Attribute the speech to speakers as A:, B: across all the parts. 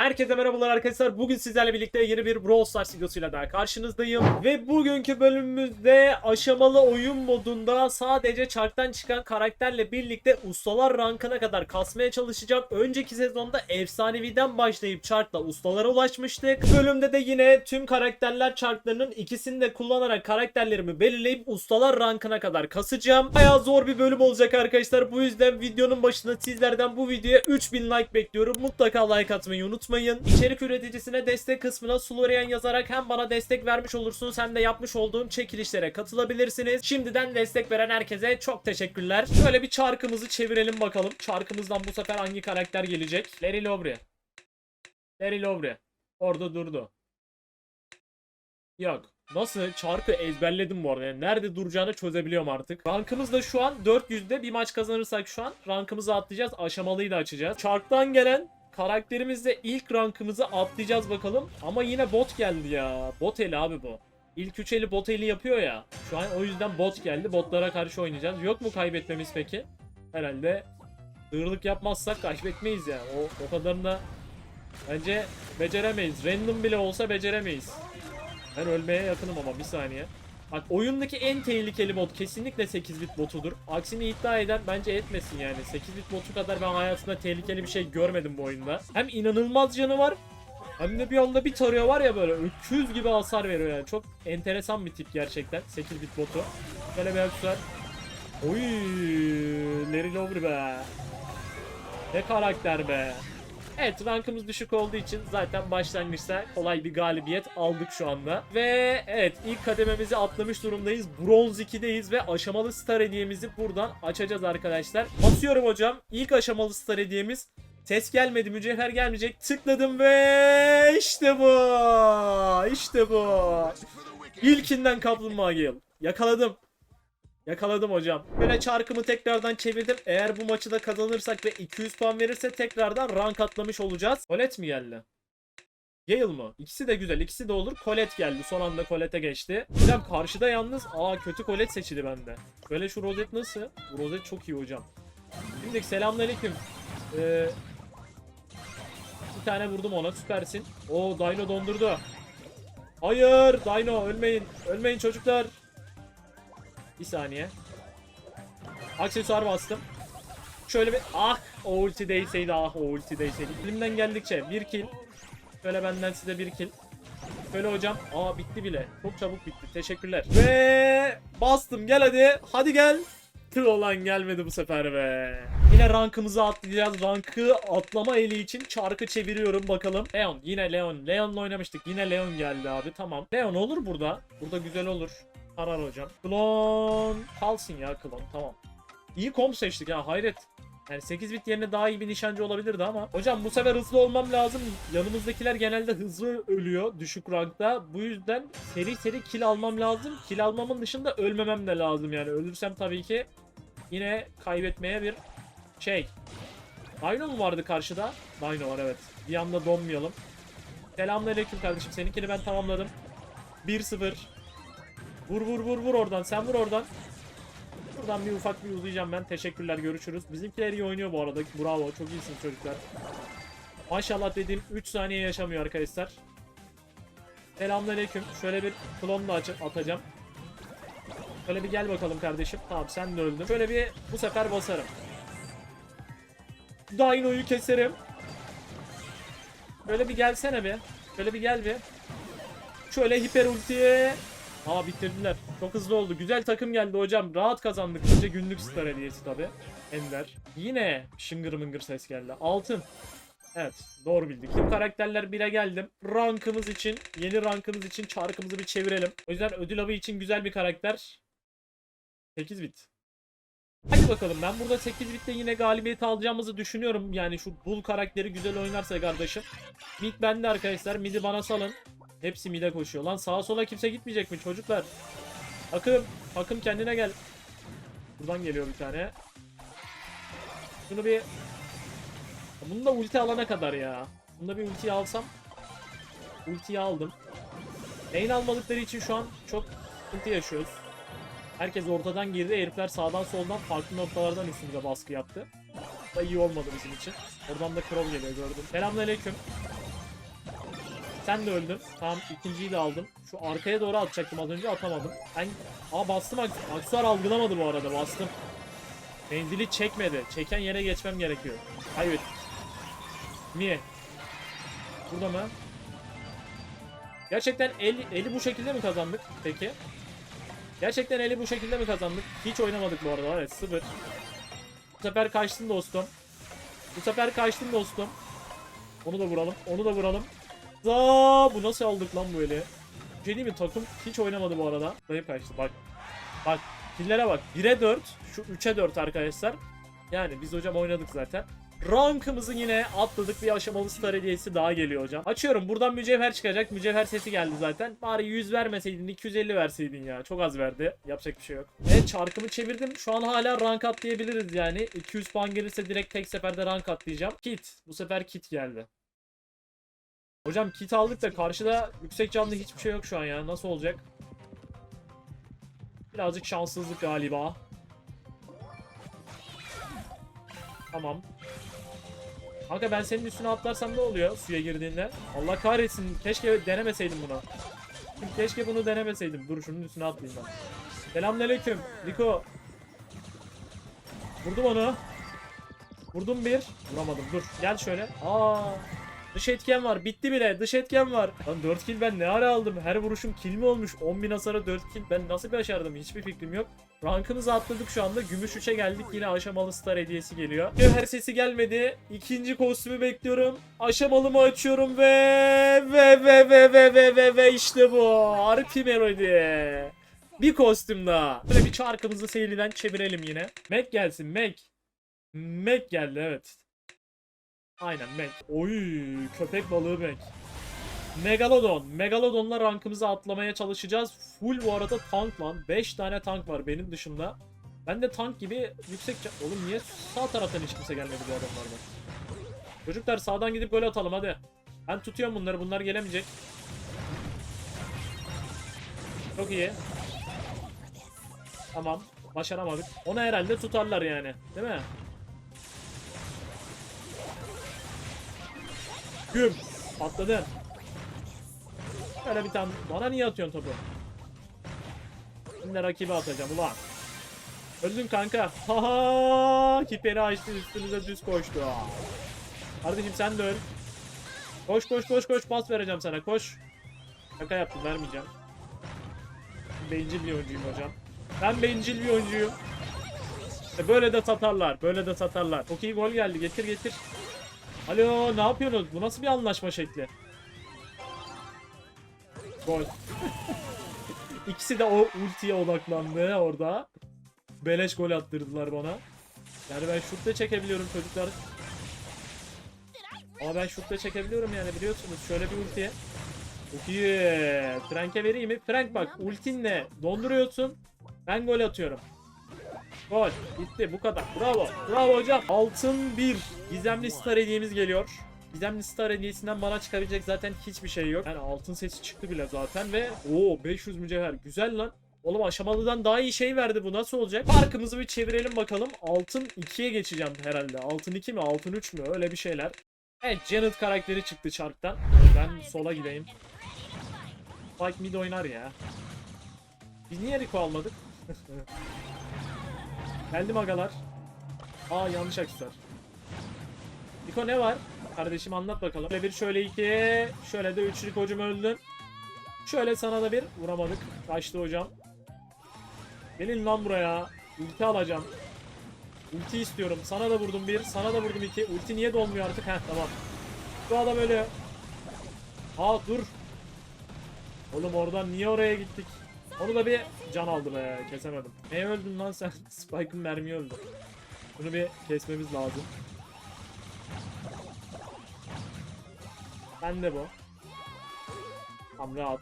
A: Herkese merhabalar arkadaşlar. Bugün sizlerle birlikte yeni bir Brawl Stars videosuyla daha karşınızdayım. Ve bugünkü bölümümüzde aşamalı oyun modunda sadece çarktan çıkan karakterle birlikte ustalar rankına kadar kasmaya çalışacağım. Önceki sezonda efsaneviden başlayıp çarkla ustalara ulaşmıştık. Bölümde de yine tüm karakterler çarklarının ikisini de kullanarak karakterlerimi belirleyip ustalar rankına kadar kasacağım. Bayağı zor bir bölüm olacak arkadaşlar. Bu yüzden videonun başında sizlerden bu videoya 3000 like bekliyorum. Mutlaka like atmayı unutmayın. İçerik üreticisine destek kısmına Sulorian yazarak hem bana destek vermiş olursunuz hem de yapmış olduğum çekilişlere katılabilirsiniz. Şimdiden destek veren herkese çok teşekkürler. Şöyle bir çarkımızı çevirelim bakalım. Çarkımızdan bu sefer hangi karakter gelecek? Larry Lowry. Larry Lowry. Orada durdu. Yok. Nasıl? Çarkı ezberledim bu arada. Yani nerede duracağını çözebiliyorum artık. Rankımız da şu an 400'de. Bir maç kazanırsak şu an rankımızı atlayacağız. Aşamalıyı da açacağız. Çarktan gelen karakterimizle ilk rankımızı atlayacağız bakalım. Ama yine bot geldi ya. Bot eli abi bu. İlk üç eli bot eli yapıyor ya. Şu an o yüzden bot geldi. Botlara karşı oynayacağız. Yok mu kaybetmemiz peki? Herhalde hırlık yapmazsak kaybetmeyiz ya. O, o kadarını da bence beceremeyiz. Random bile olsa beceremeyiz. Ben ölmeye yakınım ama bir saniye. Bak oyundaki en tehlikeli bot kesinlikle 8 bit botudur. Aksini iddia eden bence etmesin yani. 8 bit botu kadar ben hayatımda tehlikeli bir şey görmedim bu oyunda. Hem inanılmaz canı var hem de bir anda bir tarıyor var ya böyle öküz gibi hasar veriyor yani. Çok enteresan bir tip gerçekten 8 bit botu. Böyle bir aksesuar. Oy, Larry Lover be. Ne karakter be. Evet rankımız düşük olduğu için zaten başlangıçta kolay bir galibiyet aldık şu anda. Ve evet ilk kadememizi atlamış durumdayız. Bronz 2'deyiz ve aşamalı star hediyemizi buradan açacağız arkadaşlar. Basıyorum hocam. İlk aşamalı star hediyemiz. Ses gelmedi, mücevher gelmeyecek. Tıkladım ve işte bu. İşte bu. İlkinden kaplumbağa gel. Yakaladım. Yakaladım hocam. Böyle çarkımı tekrardan çevirdim. Eğer bu maçı da kazanırsak ve 200 puan verirse tekrardan rank atlamış olacağız. Colette mi geldi? Gale mı? İkisi de güzel. ikisi de olur. Colette geldi. Son anda Colette'e geçti. Hocam karşıda yalnız aa kötü Colette seçildi bende. Böyle şu rozet nasıl? Bu rozet çok iyi hocam. Şimdi selamünaleyküm. Ee, bir tane vurdum ona süpersin. O Dino dondurdu. Hayır Dino ölmeyin. Ölmeyin çocuklar. Bir saniye. Aksesuar bastım. Şöyle bir ah o ulti değseydi ah o ulti değseydi. Elimden geldikçe bir kill. Şöyle benden size bir kill. Şöyle hocam. Aa bitti bile. Çok çabuk bitti. Teşekkürler. Ve bastım gel hadi. Hadi gel. Tır olan gelmedi bu sefer be. Yine rankımızı atlayacağız. Rankı atlama eli için çarkı çeviriyorum bakalım. Leon yine Leon. Leon'la oynamıştık. Yine Leon geldi abi tamam. Leon olur burada. Burada güzel olur. Arar hocam. Klon. Kalsın ya klon tamam. İyi komp seçtik ya hayret. Yani 8 bit yerine daha iyi bir nişancı olabilirdi ama. Hocam bu sefer hızlı olmam lazım. Yanımızdakiler genelde hızlı ölüyor düşük rankta. Bu yüzden seri seri kill almam lazım. Kill almamın dışında ölmemem de lazım yani. Ölürsem tabii ki yine kaybetmeye bir şey. Dino mu vardı karşıda? Dino var evet. Bir anda donmayalım. Selamünaleyküm kardeşim. Seninkini ben tamamladım. 1-0. Vur vur vur vur oradan. Sen vur oradan. Buradan bir ufak bir uzayacağım ben. Teşekkürler. Görüşürüz. Bizimkiler iyi oynuyor bu arada. Bravo. Çok iyisiniz çocuklar. Maşallah dediğim 3 saniye yaşamıyor arkadaşlar. Selamünaleyküm. Şöyle bir klon da atacağım. Şöyle bir gel bakalım kardeşim. Tamam sen de öldün. Şöyle bir bu sefer basarım. Dino'yu keserim. Şöyle bir gelsene bir. Şöyle bir gel bir. Şöyle hiper ultiye. Aa bitirdiler. Çok hızlı oldu. Güzel takım geldi hocam. Rahat kazandık. Önce günlük star hediyesi tabi. Ender. Yine şıngır mıngır ses geldi. Altın. Evet doğru bildik. Tüm karakterler 1'e geldim. Rankımız için, yeni rankımız için çarkımızı bir çevirelim. O yüzden ödül avı için güzel bir karakter. 8 bit. Hadi bakalım ben burada 8 bitte yine galibiyet alacağımızı düşünüyorum. Yani şu Bull karakteri güzel oynarsa kardeşim. Mid bende arkadaşlar. Mid'i bana salın. Hepsi mid'e koşuyor. Lan sağa sola kimse gitmeyecek mi çocuklar? Akım. Akım kendine gel. Buradan geliyor bir tane. Şunu bir... Bunu da ulti alana kadar ya. Bunu da bir ultiyi alsam. Ultiyi aldım. Lane almadıkları için şu an çok sıkıntı yaşıyoruz. Herkes ortadan girdi. Herifler sağdan soldan farklı noktalardan üstümüze baskı yaptı. Da iyi olmadı bizim için. Oradan da Crow geliyor gördüm. Selamünaleyküm. Sen de öldün. Tamam ikinciyi de aldım. Şu arkaya doğru atacaktım az önce atamadım. Ben Aa bastım Aks- Aksuar algılamadı bu arada bastım. Menzili çekmedi. Çeken yere geçmem gerekiyor. Kaybettik. Niye? Burada mı? Gerçekten eli, eli bu şekilde mi kazandık peki? Gerçekten eli bu şekilde mi kazandık? Hiç oynamadık bu arada. Evet sıfır. Bu sefer kaçtın dostum. Bu sefer kaçtın dostum. Onu da vuralım. Onu da vuralım. Za bu nasıl aldık lan böyle? Şey değil mi? Takım hiç oynamadı bu arada. Dayı kaçtı. Bak. Bak. Killere bak. 1'e 4. Şu 3'e 4 arkadaşlar. Yani biz hocam oynadık zaten. Rankımızı yine atladık. Bir aşamalı star hediyesi daha geliyor hocam. Açıyorum. Buradan mücevher çıkacak. Mücevher sesi geldi zaten. Bari 100 vermeseydin 250 verseydin ya. Çok az verdi. Yapacak bir şey yok. Evet çarkımı çevirdim. Şu an hala rank atlayabiliriz yani. 200 puan gelirse direkt tek seferde rank atlayacağım. Kit. Bu sefer kit geldi. Hocam kit aldık da karşıda yüksek canlı hiçbir şey yok şu an ya. Nasıl olacak? Birazcık şanssızlık galiba. Tamam. Kanka ben senin üstüne atlarsam ne oluyor suya girdiğinde? Allah kahretsin. Keşke denemeseydim bunu. Keşke bunu denemeseydim. Dur şunun üstüne atlayayım ben. Selamünaleyküm. Niko. Vurdum onu. Vurdum bir. Vuramadım. Dur. Gel şöyle. Aa. Dış etken var. Bitti bile. Dış etken var. Lan 4 kill ben ne ara aldım? Her vuruşum kill mi olmuş? 10.000 hasara 4 kill. Ben nasıl başardım? Hiçbir fikrim yok. Rankımızı atladık şu anda. Gümüş 3'e geldik. Yine aşamalı star hediyesi geliyor. Her sesi gelmedi. İkinci kostümü bekliyorum. Aşamalımı açıyorum ve ve ve ve ve ve ve, ve işte bu. Harpi melodi. Bir kostüm daha. Böyle bir çarkımızı seyirden çevirelim yine. Mac gelsin Mac. Mac geldi evet. Aynen Mac. Oy köpek balığı Mac. Megalodon. Megalodon'la rankımızı atlamaya çalışacağız. Full bu arada tank lan. 5 tane tank var benim dışımda. Ben de tank gibi yüksek... Oğlum niye sağ taraftan hiç kimse gelmedi bu adamlardan? Çocuklar sağdan gidip gol atalım hadi. Ben tutuyorum bunları. Bunlar gelemeyecek. Çok iyi. Tamam. Başaramadık. Onu herhalde tutarlar yani. Değil mi? Güm. Patladı. Böyle bir tane. Bana niye atıyorsun topu? Şimdi rakibi atacağım ulan. Öldün kanka. Haha. Kiperi açtı üstünüze düz koştu. Kardeşim sen de öl. Koş koş koş koş pas vereceğim sana koş. Şaka yaptım vermeyeceğim. Bencil bir oyuncuyum hocam. Ben bencil bir oyuncuyum. İşte böyle de satarlar. Böyle de satarlar. Çok iyi gol geldi. Getir getir. Alo ne yapıyorsunuz? Bu nasıl bir anlaşma şekli? Gol. İkisi de o ultiye odaklandı orada. Beleş gol attırdılar bana. Yani ben şut da çekebiliyorum çocuklar. Ama ben şut da çekebiliyorum yani biliyorsunuz. Şöyle bir ultiye. Çok. Frank'e vereyim mi? Frank bak ultinle donduruyorsun. Ben gol atıyorum. Gol. Bitti bu kadar. Bravo. Bravo hocam. Altın bir. Gizemli star hediyemiz geliyor. Gizemli star hediyesinden bana çıkabilecek zaten hiçbir şey yok. Yani altın sesi çıktı bile zaten ve o 500 mücevher. Güzel lan. Oğlum aşamalıdan daha iyi şey verdi bu nasıl olacak? Farkımızı bir çevirelim bakalım. Altın 2'ye geçeceğim herhalde. Altın 2 mi altın 3 mü öyle bir şeyler. Evet Janet karakteri çıktı çarktan. Ben sola gideyim. Spike mid oynar ya. Biz niye Rico almadık? Geldim agalar. Aa yanlış aksesuar. Rico ne var? Kardeşim anlat bakalım. Şöyle bir şöyle iki. Şöyle de üç Rico'cum öldün. Şöyle sana da bir vuramadık. Kaçtı hocam. Gelin lan buraya. Ulti alacağım. Ulti istiyorum. Sana da vurdum bir. Sana da vurdum iki. Ulti niye dolmuyor artık? Heh tamam. Bu adam öyle. Aa dur. Oğlum oradan niye oraya gittik? Onu da bir can aldı be. Kesemedim. Neye öldün lan sen? Spike'ın mermi öldü. Bunu bir kesmemiz lazım. Ben de bu. Tam rahat.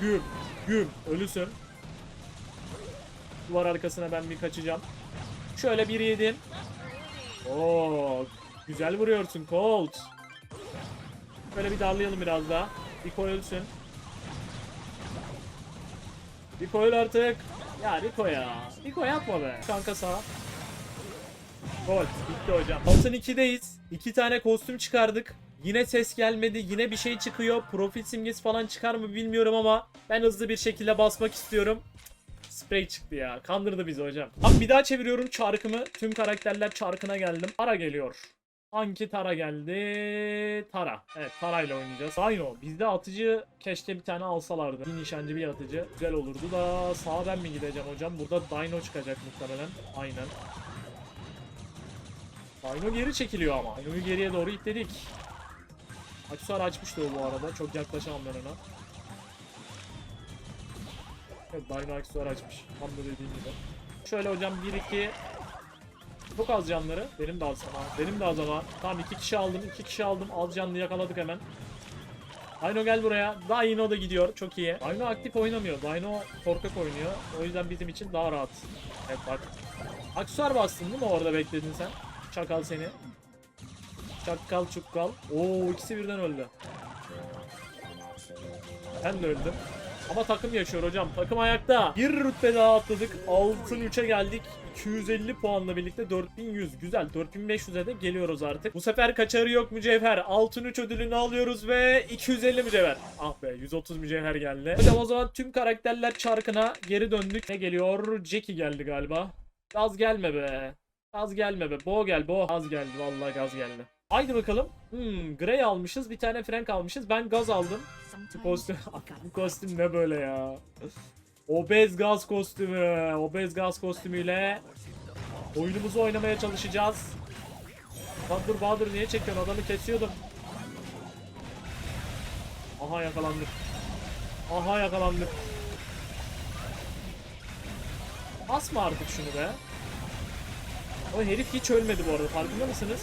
A: Güm. Güm. Ölüsün. Duvar arkasına ben bir kaçacağım. Şöyle bir yedin. Oo, güzel vuruyorsun Colt. Böyle bir darlayalım biraz daha. Rico ölsün. Rico öl artık. Ya Rico ya. Rico yapma be. Kanka sağ. Gol. Bitti hocam. Altın 2'deyiz. İki tane kostüm çıkardık. Yine ses gelmedi. Yine bir şey çıkıyor. Profil simgesi falan çıkar mı bilmiyorum ama ben hızlı bir şekilde basmak istiyorum. Sprey çıktı ya. Kandırdı bizi hocam. Abi bir daha çeviriyorum çarkımı. Tüm karakterler çarkına geldim. Tara geliyor. Hangi Tara geldi? Tara. Evet Tara ile oynayacağız. Dino. Bizde atıcı keşke bir tane alsalardı. Bir nişancı bir atıcı. Güzel olurdu da sağa ben mi gideceğim hocam? Burada Dino çıkacak muhtemelen. Aynen. Dino geri çekiliyor ama. Dino'yu geriye doğru itledik. Aksuar açmıştı o bu arada. Çok yaklaşamam ben ona. Evet Dino Aksuar açmış. Tam da dediğim gibi. Şöyle hocam 1-2 çok az canları. Benim de az ama. Benim de az ama. Tamam iki kişi aldım. iki kişi aldım. Az canlı yakaladık hemen. Dino gel buraya. Dino da gidiyor. Çok iyi. Dino aktif oynamıyor. Dino korkak oynuyor. O yüzden bizim için daha rahat. Evet bak. Aksuar bastın değil mi orada bekledin sen? Çakal seni. Çakal çukkal. Oo ikisi birden öldü. Ben de öldüm. Ama takım yaşıyor hocam. Takım ayakta. Bir rütbe daha atladık. Altın 3'e geldik. 250 puanla birlikte 4100. Güzel. 4500'e de geliyoruz artık. Bu sefer kaçarı yok mücevher. Altın 3 ödülünü alıyoruz ve 250 mücevher. Ah be 130 mücevher geldi. Hocam o zaman tüm karakterler çarkına geri döndük. Ne geliyor? Jackie geldi galiba. Gaz gelme be. Gaz gelme be. Bo gel bo. Gaz geldi vallahi gaz geldi. Haydi bakalım. Hmm, Grey almışız. Bir tane Frank almışız. Ben gaz aldım. Bu kostüm, bu kostüm ne böyle ya? Obez gaz kostümü. Obez gaz kostümüyle oyunumuzu oynamaya çalışacağız. Dur Bahadır niye çekiyorsun? Adamı kesiyordum. Aha yakalandık. Aha yakalandık. Asma artık şunu be. O herif hiç ölmedi bu arada farkında mısınız?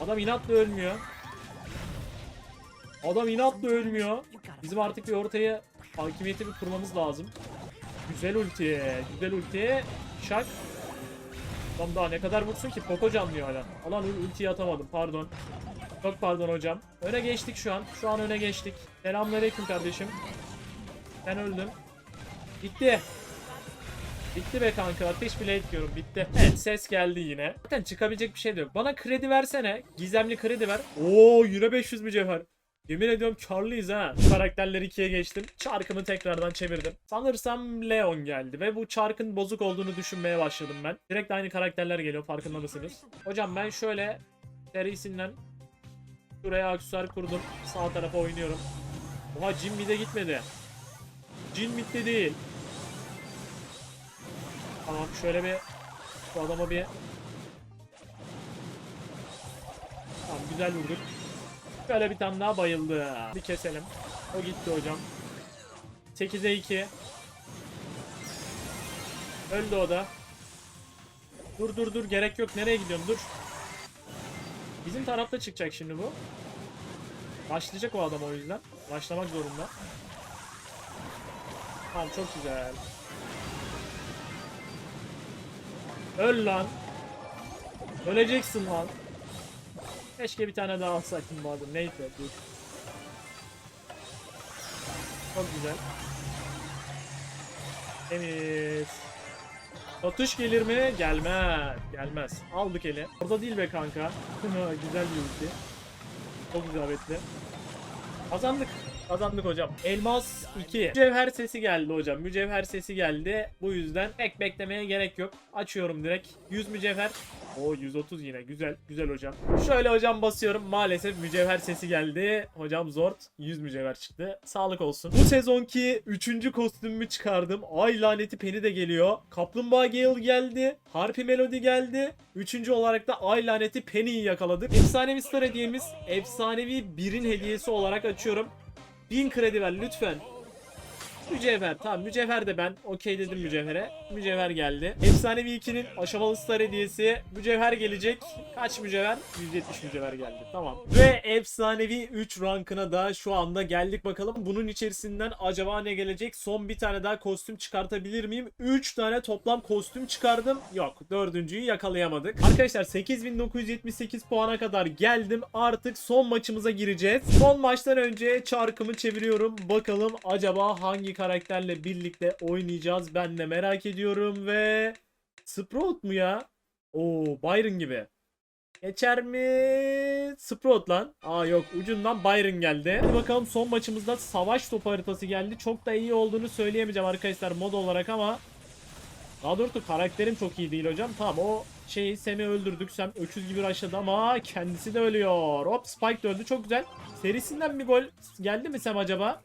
A: Adam inatla ölmüyor. Adam inatla ölmüyor. Bizim artık bir ortaya hakimiyeti bir kurmamız lazım. Güzel ulti. Güzel ulti. Şak. Adam daha ne kadar vursun ki? Poco canlıyor hala. Alan ultiyi atamadım. Pardon. Çok pardon hocam. Öne geçtik şu an. Şu an öne geçtik. Selamünaleyküm kardeşim. Ben öldüm. Bitti. Bitti be kanka. Ateş bile etmiyorum. Bitti. Evet ses geldi yine. Zaten çıkabilecek bir şey de yok. Bana kredi versene. Gizemli kredi ver. Oo yine 500 mücevher. Yemin ediyorum karlıyız ha. Karakterleri ikiye geçtim. Çarkımı tekrardan çevirdim. Sanırsam Leon geldi ve bu çarkın bozuk olduğunu düşünmeye başladım ben. Direkt aynı karakterler geliyor farkında mısınız? Hocam ben şöyle serisinden şuraya aksesuar kurdum. Sağ tarafa oynuyorum. Oha Jin mid'e gitmedi. Jin mid'de değil. Tamam şöyle bir bu adama bir Tamam güzel vurduk. Şöyle bir tane daha bayıldı. Bir keselim. O gitti hocam. 8'e 2. Öldü o da. Dur dur dur gerek yok. Nereye gidiyorsun? Dur. Bizim tarafta çıkacak şimdi bu. Başlayacak o adam o yüzden. Başlamak zorunda. Tamam çok güzel. Öl lan. Öleceksin lan. Keşke bir tane daha alsaydın bu arada. Neyse dur. Çok güzel. Temiz. Satış gelir mi? Gelmez. Gelmez. Aldık eli. Orada değil be kanka. güzel bir ulti. Çok isabetli. Kazandık. Kazandık hocam. Elmas 2. Mücevher sesi geldi hocam. Mücevher sesi geldi. Bu yüzden pek beklemeye gerek yok. Açıyorum direkt. 100 mücevher. O 130 yine. Güzel. Güzel hocam. Şöyle hocam basıyorum. Maalesef mücevher sesi geldi. Hocam Zord 100 mücevher çıktı. Sağlık olsun. Bu sezonki 3. kostümümü çıkardım. Ay laneti peni de geliyor. Kaplumbağa Gale geldi. Harpy Melody geldi. Üçüncü olarak da Ay laneti Penny'yi yakaladık. Efsanevi Star hediyemiz efsanevi birin hediyesi olarak açıyorum. 1000 kredi ver lütfen. Mücevher. Tamam mücevher de ben okey dedim mücevhere. Mücevher geldi. Efsanevi 2'nin aşamalı star hediyesi. Mücevher gelecek. Kaç mücevher? 170 mücevher geldi. Tamam. Ve efsanevi 3 rankına da şu anda geldik bakalım. Bunun içerisinden acaba ne gelecek? Son bir tane daha kostüm çıkartabilir miyim? 3 tane toplam kostüm çıkardım. Yok. Dördüncüyü yakalayamadık. Arkadaşlar 8978 puana kadar geldim. Artık son maçımıza gireceğiz. Son maçtan önce çarkımı çeviriyorum. Bakalım acaba hangi karakterle birlikte oynayacağız? Ben de merak ediyorum ve Sprout mu ya? Oo Byron gibi. Geçer mi? Sprout lan. Aa yok ucundan Byron geldi. Hadi bakalım son maçımızda savaş topu haritası geldi. Çok da iyi olduğunu söyleyemeyeceğim arkadaşlar mod olarak ama daha doğrusu karakterim çok iyi değil hocam. Tamam o şeyi Sem'i öldürdük. Sem öküz gibi rushladı ama kendisi de ölüyor. Hop Spike de öldü. Çok güzel. Serisinden bir gol geldi mi Sem acaba?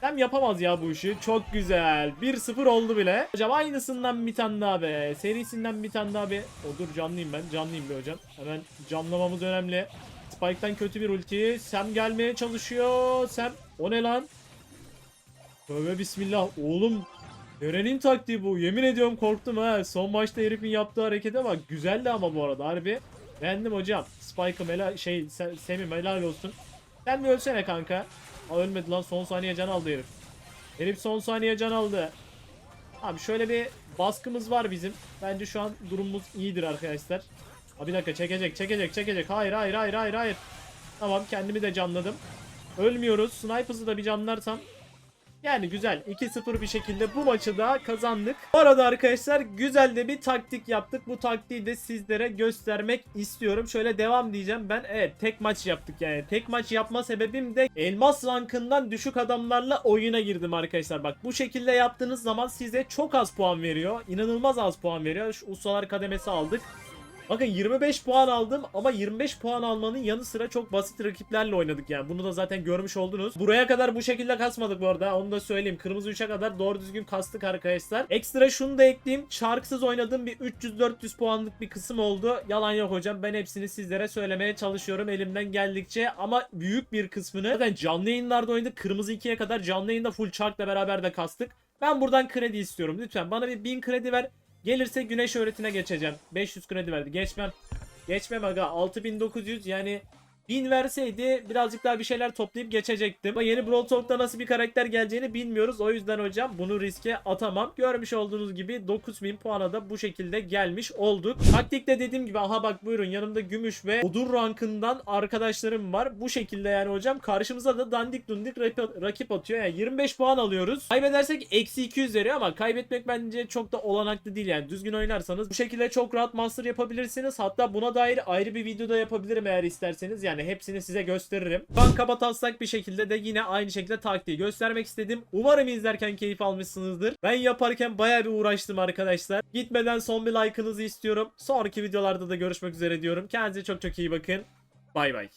A: Sem yapamaz ya bu işi. Çok güzel. 1-0 oldu bile. Hocam aynısından bir tane daha be. Serisinden bir tane daha be. O dur canlıyım ben. Canlıyım be hocam. Hemen canlamamız önemli. Spike'tan kötü bir ulti. Sem gelmeye çalışıyor. Sem o ne lan? Tövbe bismillah. Oğlum Görenin taktiği bu. Yemin ediyorum korktum ha. Son maçta herifin yaptığı harekete bak. Güzeldi ama bu arada harbi. Beğendim hocam. Spike'ım helal şey Semim helal olsun. Sen bir ölsene kanka. Aa, ölmedi lan son saniye can aldı herif. Herif son saniye can aldı. Abi şöyle bir baskımız var bizim. Bence şu an durumumuz iyidir arkadaşlar. Aa, bir dakika çekecek çekecek çekecek. Hayır hayır hayır hayır hayır. Tamam kendimi de canladım. Ölmüyoruz. Sniper'ı da bir canlarsam yani güzel 2-0 bir şekilde bu maçı da kazandık. Bu arada arkadaşlar güzel de bir taktik yaptık. Bu taktiği de sizlere göstermek istiyorum. Şöyle devam diyeceğim. Ben evet tek maç yaptık yani. Tek maç yapma sebebim de elmas rankından düşük adamlarla oyuna girdim arkadaşlar. Bak bu şekilde yaptığınız zaman size çok az puan veriyor. İnanılmaz az puan veriyor. Şu ustalar kademesi aldık. Bakın 25 puan aldım ama 25 puan almanın yanı sıra çok basit rakiplerle oynadık yani. Bunu da zaten görmüş oldunuz. Buraya kadar bu şekilde kasmadık bu arada. Onu da söyleyeyim. Kırmızı 3'e kadar doğru düzgün kastık arkadaşlar. Ekstra şunu da ekleyeyim. Çarksız oynadığım bir 300-400 puanlık bir kısım oldu. Yalan yok hocam. Ben hepsini sizlere söylemeye çalışıyorum elimden geldikçe. Ama büyük bir kısmını zaten canlı yayınlarda oynadık. Kırmızı 2'ye kadar canlı yayında full çarkla beraber de kastık. Ben buradan kredi istiyorum. Lütfen bana bir 1000 kredi ver. Gelirse güneş öğretine geçeceğim. 500 kredi verdi. Geçmem. Geçmem aga. 6900 yani 1000 verseydi birazcık daha bir şeyler toplayıp geçecektim. Ama yeni Brawl Talk'ta nasıl bir karakter geleceğini bilmiyoruz. O yüzden hocam bunu riske atamam. Görmüş olduğunuz gibi 9000 puana da bu şekilde gelmiş olduk. Taktikte dediğim gibi aha bak buyurun yanımda gümüş ve odur rankından arkadaşlarım var. Bu şekilde yani hocam karşımıza da dandik dundik rakip- atıyor. Yani 25 puan alıyoruz. Kaybedersek eksi 200 veriyor ama kaybetmek bence çok da olanaklı değil yani. Düzgün oynarsanız bu şekilde çok rahat master yapabilirsiniz. Hatta buna dair ayrı bir videoda yapabilirim eğer isterseniz. Yani hepsini size gösteririm. Ben kaba bir şekilde de yine aynı şekilde taktiği göstermek istedim. Umarım izlerken keyif almışsınızdır. Ben yaparken baya bir uğraştım arkadaşlar. Gitmeden son bir like'ınızı istiyorum. Sonraki videolarda da görüşmek üzere diyorum. Kendinize çok çok iyi bakın. Bay bay.